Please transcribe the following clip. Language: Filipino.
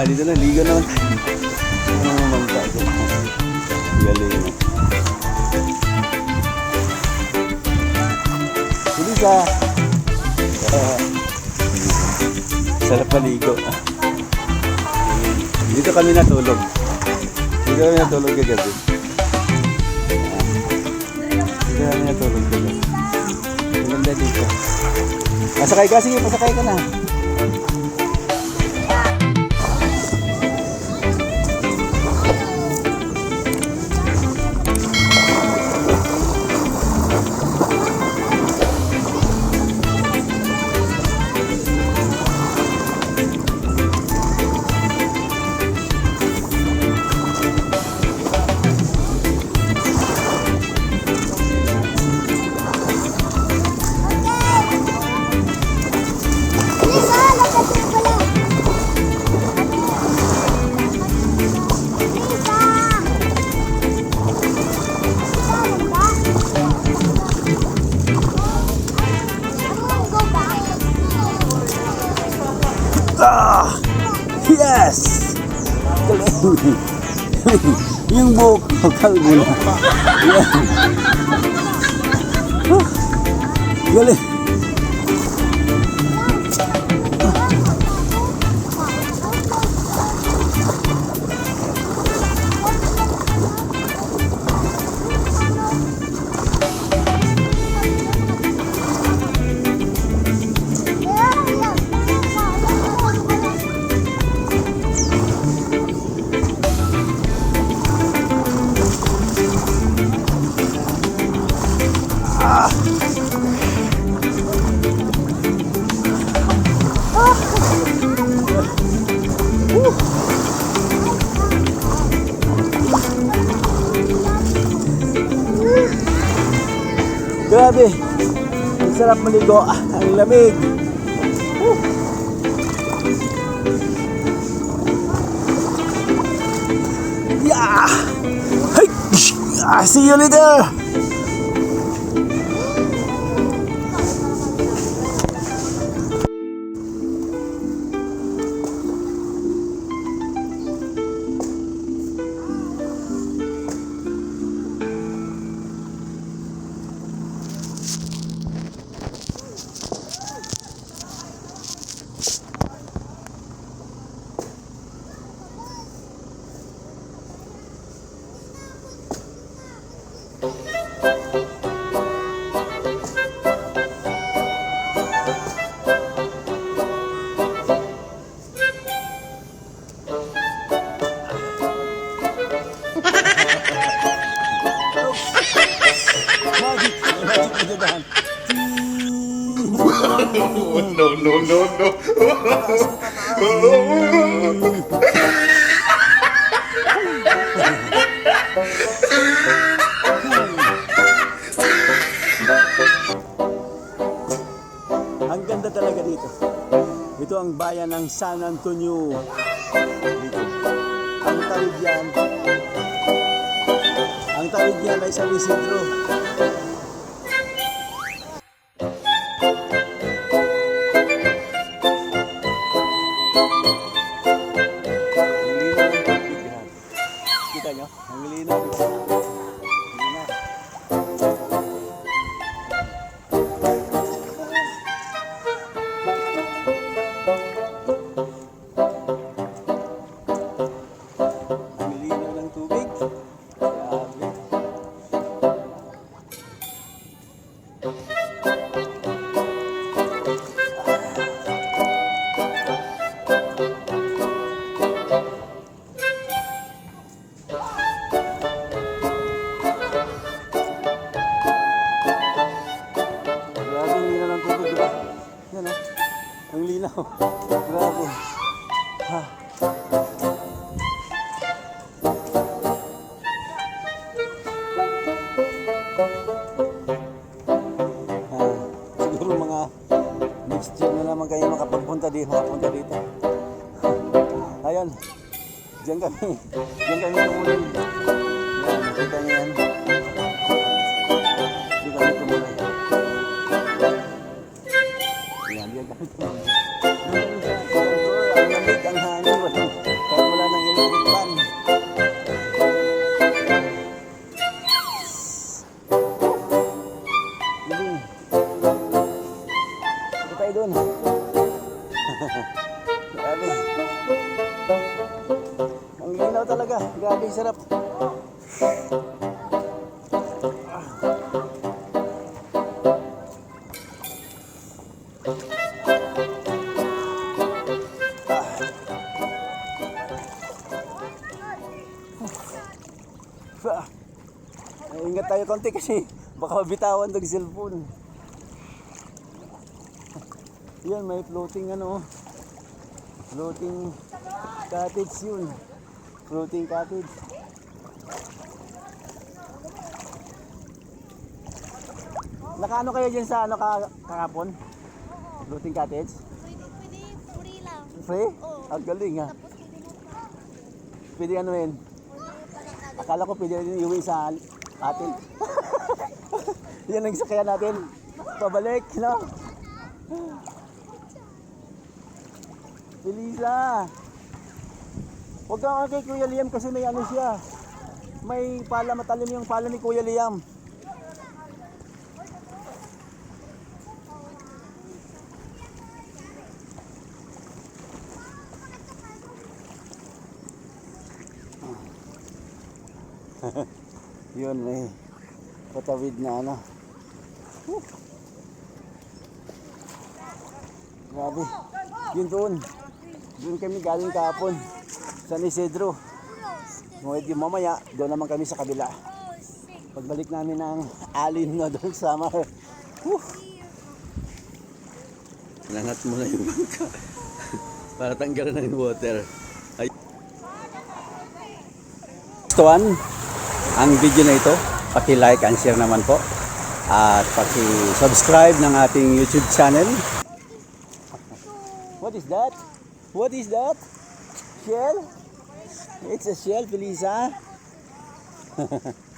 Dito na, naman tayo. Ano naman tayo? Galing. Hindi ka. Ah, sarap maligo. Dito kami natulog. Dito kami natulog kagabi. Dito kami natulog kagabi. Maganda dito. Pasakay ka, sige, pasakay ka na. Yes! Galing! yung buhok ko, kalbo na. Galing! Grabe! Ang sarap maligo. Ang lamig. Woo! Yeah! Hey! Ah, see you later! No, no, no, no. Ang ganda talaga dito. Ito ang bayan ng San Antonio. Dito. Ang tawid yan. Ang tawid yan ay San Isidro. Yan ah. Ang linaw. Grabe. Ha. Ah, siguro mga next year na naman kayo makapagpunta dito, makapunta dito. Ayun. Diyan kami. Diyan kami tumulong. Yan, nakita niyo yan. Grabe, sarap. Ah. Ay, ingat tayo konti kasi baka mabitawan ng cellphone. Yan, may floating ano. Floating cottage yun. Floating cottage. Nakaano kayo dyan sa ano ka, kahapon? Floating cottage? Pwede, pwede free lang. Free? Oo. Ang galing ha. Tapos pwede pa. Pwede ano yun? Akala ko pwede rin iuwi sa atin. Yan ang sakyan natin. Pabalik, no? Elisa! Huwag kang kay Kuya Liam kasi may ano siya. May pala, matalim yung pala ni Kuya Liam. Yun, may patawid na ano. Whew. Grabe. Yun doon. Doon kami galing kahapon. San Isidro. Ngunit yung mamaya, doon naman kami sa kabila. Pagbalik namin ng alin na doon sa Samar. Whew. Nangat mo na yung bangka. Para tanggalan ng water. Ay. Tuan, ang video na ito, paki-like and share naman po. At paki-subscribe ng ating YouTube channel. What is that? What is that? Shell? It's a shell, Felisa. ha!